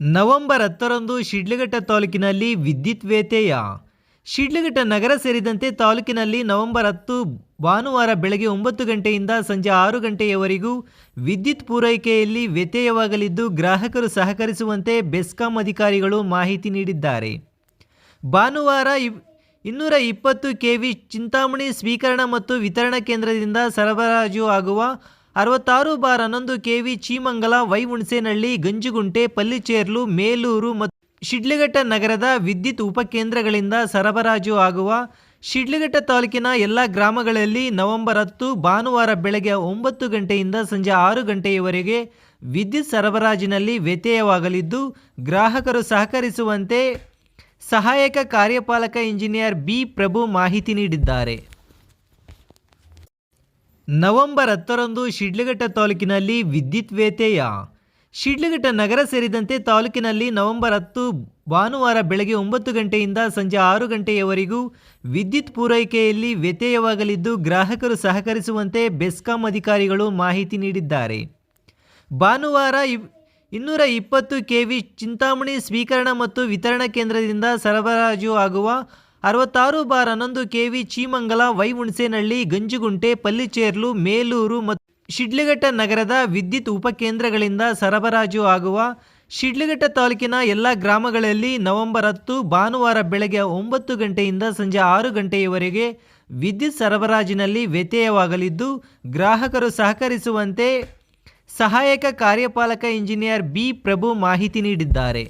November ಹತ್ತರಂದು ಶಿಡ್ಲಘಟ್ಟ ತಾಲೂಕಿನಲ್ಲಿ ವಿದ್ಯುತ್ ವ್ಯತ್ಯಯ. ಶಿಡ್ಲಘಟ್ಟ ನಗರ ಸೇರಿದಂತೆ ತಾಲೂಕಿನಲ್ಲಿ ನವೆಂಬರ್ ಹತ್ತು ಭಾನುವಾರ ಬೆಳಗ್ಗೆ ಒಂಬತ್ತು ಗಂಟೆಯಿಂದ ಸಂಜೆ ಆರು ಗಂಟೆಯವರೆಗೂ ವಿದ್ಯುತ್ ಪೂರೈಕೆಯಲ್ಲಿ ವ್ಯತ್ಯಯವಾಗಲಿದ್ದು ಗ್ರಾಹಕರು ಸಹಕರಿಸುವಂತೆ ಬೆಸ್ಕಾಂ ಅಧಿಕಾರಿಗಳು ಮಾಹಿತಿ ನೀಡಿದ್ದಾರೆ. ಭಾನುವಾರ ಇನ್ನೂರ ಇಪ್ಪತ್ತು ಕೆವಿ ಚಿಂತಾಮಣಿ ಸ್ವೀಕರಣ ಮತ್ತು ವಿತರಣಾ ಕೇಂದ್ರದಿಂದ ಸರಬರಾಜು ಆಗುವ ಅರವತ್ತಾರು ಬಾರ್ ಹನ್ನೊಂದು ಕೆವಿ ಚೀಮಂಗಲ ವೈಹುಣಸೇನಹಳ್ಳಿ ಗಂಜುಗುಂಟೆ, ಪಲ್ಲಿಚೇರ್ಲು, ಮೇಲೂರು ಮತ್ತು ಶಿಡ್ಲಘಟ್ಟ ನಗರದ ವಿದ್ಯುತ್ ಉಪಕೇಂದ್ರಗಳಿಂದ ಸರಬರಾಜು ಆಗುವ ಶಿಡ್ಲಘಟ್ಟ ತಾಲೂಕಿನ ಎಲ್ಲ ಗ್ರಾಮಗಳಲ್ಲಿ ನವೆಂಬರ್ ಹತ್ತು, ಭಾನುವಾರ ಬೆಳಗ್ಗೆ ಒಂಬತ್ತು ಗಂಟೆಯಿಂದ ಸಂಜೆ ಆರು ಗಂಟೆಯವರೆಗೆ ವಿದ್ಯುತ್ ಸರಬರಾಜಿನಲ್ಲಿ ವ್ಯತ್ಯಯವಾಗಲಿದ್ದು, ಗ್ರಾಹಕರು ಸಹಕರಿಸುವಂತೆ ಸಹಾಯಕ ಕಾರ್ಯಪಾಲಕ ಇಂಜಿನಿಯರ್ ಬಿ ಪ್ರಭು ಮಾಹಿತಿ ನೀಡಿದ್ದಾರೆ. ನವೆಂಬರ್ ಹತ್ತರಂದು ಶಿಡ್ಲಘಟ್ಟ ತಾಲೂಕಿನಲ್ಲಿ ವಿದ್ಯುತ್ ವ್ಯತ್ಯಯ ಶಿಡ್ಲಘಟ್ಟ ನಗರ ಸೇರಿದಂತೆ ತಾಲೂಕಿನಲ್ಲಿ ನವೆಂಬರ್ ಹತ್ತು ಭಾನುವಾರ ಬೆಳಗ್ಗೆ ಒಂಬತ್ತು ಗಂಟೆಯಿಂದ ಸಂಜೆ ಆರು ಗಂಟೆಯವರೆಗೂ ವಿದ್ಯುತ್ ಪೂರೈಕೆಯಲ್ಲಿ ವ್ಯತ್ಯಯವಾಗಲಿದ್ದು ಗ್ರಾಹಕರು ಸಹಕರಿಸುವಂತೆ ಬೆಸ್ಕಾಂ ಅಧಿಕಾರಿಗಳು ಮಾಹಿತಿ ನೀಡಿದ್ದಾರೆ. ಭಾನುವಾರ ಇನ್ನೂರ ಇಪ್ಪತ್ತು ಕೆವಿ ಚಿಂತಾಮಣಿ ಸ್ವೀಕರಣ ಮತ್ತು ವಿತರಣಾ ಕೇಂದ್ರದಿಂದ ಸರಬರಾಜು ಆಗುವ ಅರವತ್ತಾರು ಬಾರ್ ಹನ್ನೊಂದು ಕೆವಿ ಚೀಮಂಗಲ ವೈಹುಣಸೇನಹಳ್ಳಿ ಗಂಜುಗುಂಟೆ ಪಲ್ಲಿಚೇರ್ಲು ಮೇಲೂರು ಮತ್ತು ಶಿಡ್ಲಘಟ್ಟ ನಗರದ ವಿದ್ಯುತ್ ಉಪಕೇಂದ್ರಗಳಿಂದ ಸರಬರಾಜು ಆಗುವ ಶಿಡ್ಲಘಟ್ಟ ತಾಲೂಕಿನ ಎಲ್ಲ ಗ್ರಾಮಗಳಲ್ಲಿ ನವೆಂಬರ್ ಹತ್ತು ಭಾನುವಾರ ಬೆಳಗ್ಗೆ ಒಂಬತ್ತು ಗಂಟೆಯಿಂದ ಸಂಜೆ ಆರು ಗಂಟೆಯವರೆಗೆ ವಿದ್ಯುತ್ ಸರಬರಾಜಿನಲ್ಲಿ ವ್ಯತ್ಯಯವಾಗಲಿದ್ದು, ಗ್ರಾಹಕರು ಸಹಕರಿಸುವಂತೆ ಸಹಾಯಕ ಕಾರ್ಯಪಾಲಕ ಇಂಜಿನಿಯರ್ ಬಿ ಪ್ರಭು ಮಾಹಿತಿ ನೀಡಿದ್ದಾರೆ.